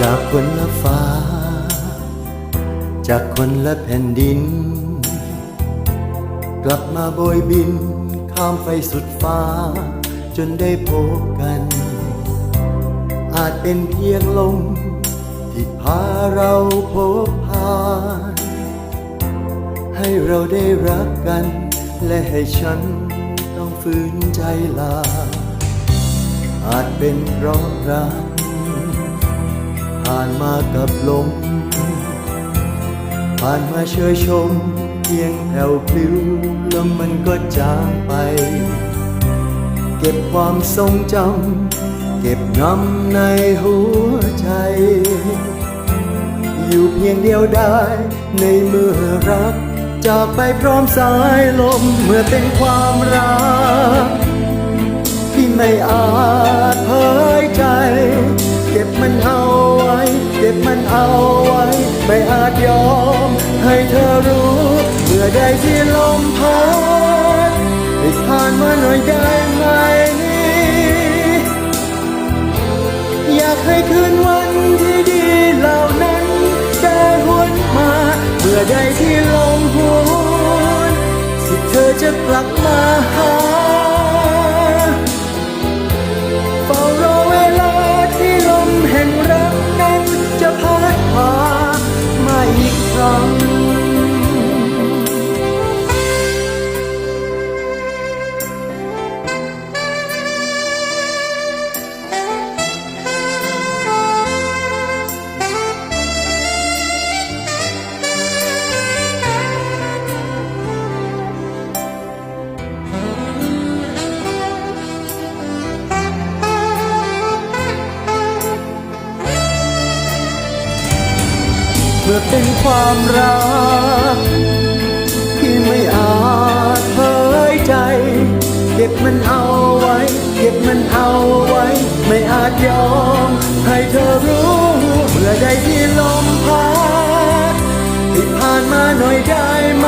จากคนละฟ้า จากคนละแผ่นดิน กลับมาโบยบิน ข้ามไปสุดฟ้า จนได้พบกัน อาจเป็นเพียงลมที่พาเราพบผ่าน ให้เราได้รักกัน และให้ฉันต้องฝืนใจลา อาจเป็นเพราะรัก ผ่านมากับลม ผ่านมาเชยชม เพียงแผ่วพลิ้วแล้วมันก็จางไป เก็บความทรงจำเก็บงำในหัวใจ อยู่เพียงเดียวได้ในเมื่อรัก จากไปพร้อมสายลมเมื่อเป็นความรัก ที่ไม่อาจเผยใจ เอาไว้ ไม่อาจยอม ให้เธอรู้ เมื่อใดที่ลมพัดให้ผ่านมาหน่อยได้ไหม อยากให้คืนวันที่ดีเหล่านั้นได้หวนมา เมื่อใดที่ลมหวนที่เธอจะกลับมาหา อี เมื่อเป็นความรัก ที่ไม่อาจเผยใจ เก็บมันเอาไว้ เก็บมันเอาไว้ ไม่อาจยอมให้เธอรู้ เมื่อใดที่ลมพัดที่ผ่านมาหน่อยได้ไหม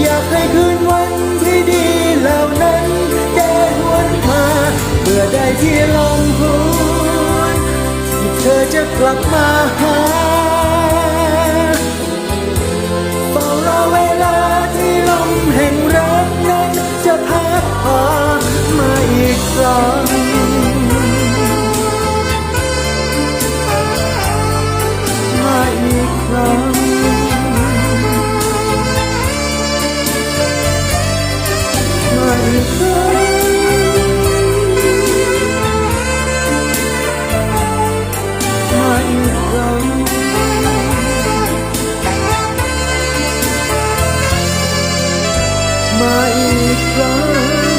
อยากให้คืนวันที่ดีเหล่านั้นได้หวนมาเมื่อใดที่ลม อจะกลับมาหาเฝ้ารอเวลาที่ลมแห่งรักนั้นจะพัดพามาอีกครั้ง มาอีกครั้ง